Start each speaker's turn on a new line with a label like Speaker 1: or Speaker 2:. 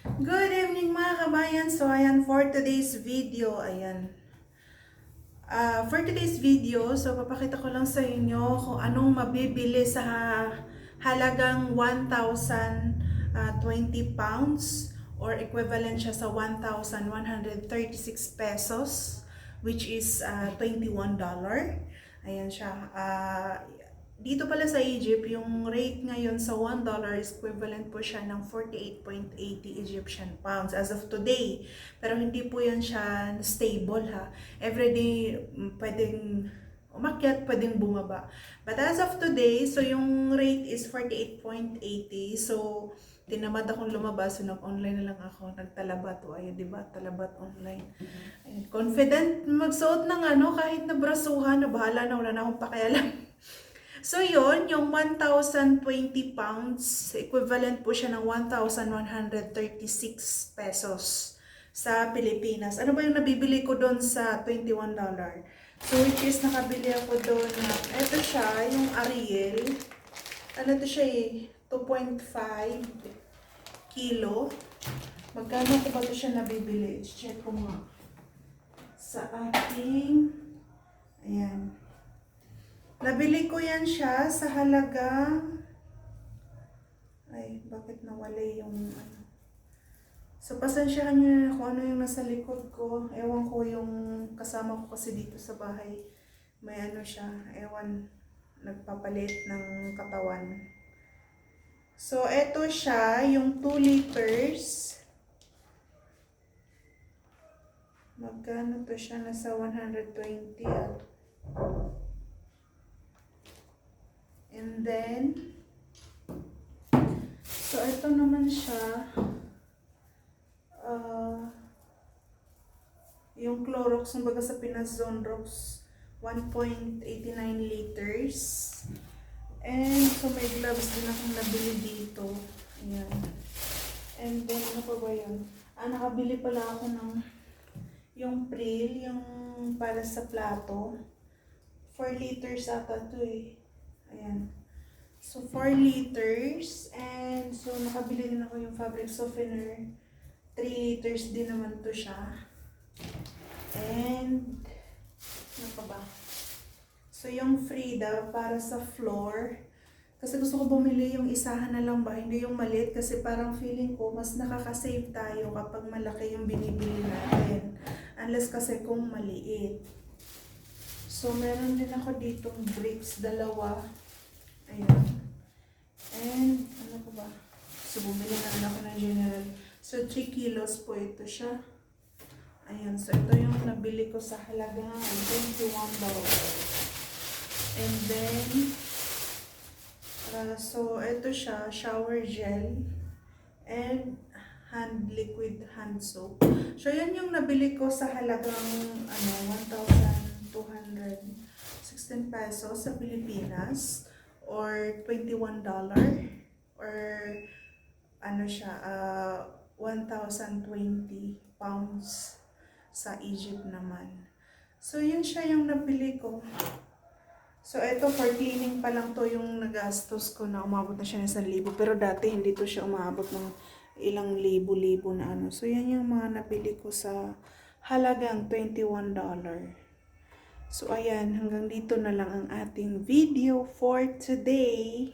Speaker 1: Good evening mga kabayan. So ayan for today's video, ayan. Ah, for today's video, so papakita ko lang sa inyo kung anong mabibili sa halagang 1,020 pounds or equivalent siya sa 1,136 pesos which is ah, 21 dollar. Ayan siya. Ah, dito pala sa Egypt, yung rate ngayon sa 1 dollar is equivalent po siya ng 48.80 Egyptian pounds as of today. Pero hindi po yan siya stable ha. Everyday mm, pwedeng umakyat, pwedeng bumaba. But as of today, so yung rate is 48.80. So, tinamad akong lumabas, so nag-online na lang ako, nagtalabat. O, ayun, di ba? Talabat online. Ayun, confident magsuot ng ano, kahit na brasuhan, na bahala na, wala na akong pakialam. So yon yung 1,020 pounds, equivalent po siya ng 1,136 pesos sa Pilipinas. Ano ba yung nabibili ko doon sa 21 dollar? So which is nakabili ako doon na, ito siya, yung Ariel. Ano to siya eh, 2.5 kilo. Magkano ko ba ito siya nabibili? Check ko nga. Sa ating, ayan. Nabili ko yan siya sa halagang ay, bakit nawala yung ano. So, pasensyahan nyo na kung ano yung nasa likod ko. Ewan ko yung kasama ko kasi dito sa bahay. May ano siya, ewan, nagpapalit ng katawan. So, eto siya, yung 2 liters. Magkano to siya? Nasa 120 ah. And then, so ito naman siya, uh, yung Clorox, kumbaga sa Pinas Zonrox, 1.89 liters. And so may gloves din akong nabili dito. Ayan. And then, ano pa ba yun? Ah, nakabili pala ako ng yung Pril, yung para sa plato. 4 liters ata to eh. Ayan. So, 4 liters. And so, nakabili din ako yung fabric softener. 3 liters din naman to siya. And, ano pa ba? So, yung Frida para sa floor. Kasi gusto ko bumili yung isahan na lang ba, hindi yung maliit. Kasi parang feeling ko, mas nakaka-save tayo kapag malaki yung binibili natin. Unless kasi kung maliit. So, meron din ako ditong bricks, dalawa. Ayan. And, ano ko ba? So, bumili na rin ako ng general. So, 3 kilos po ito siya. Ayan. So, ito yung nabili ko sa halagang $21. And then, uh, so, ito siya, shower gel. And, hand liquid hand soap. So, yan yung nabili ko sa halagang, ano, 1,216 pesos sa Pilipinas or 21 dollar or ano siya uh, 1,020 pounds sa Egypt naman. So yun siya yung nabili ko. So ito for cleaning pa lang to yung nagastos ko na umabot na siya ng 1,000 pero dati hindi to siya umabot ng ilang libo-libo na ano. So yan yung mga nabili ko sa halagang 21 dollar. So ayan, hanggang dito na lang ang ating video for today.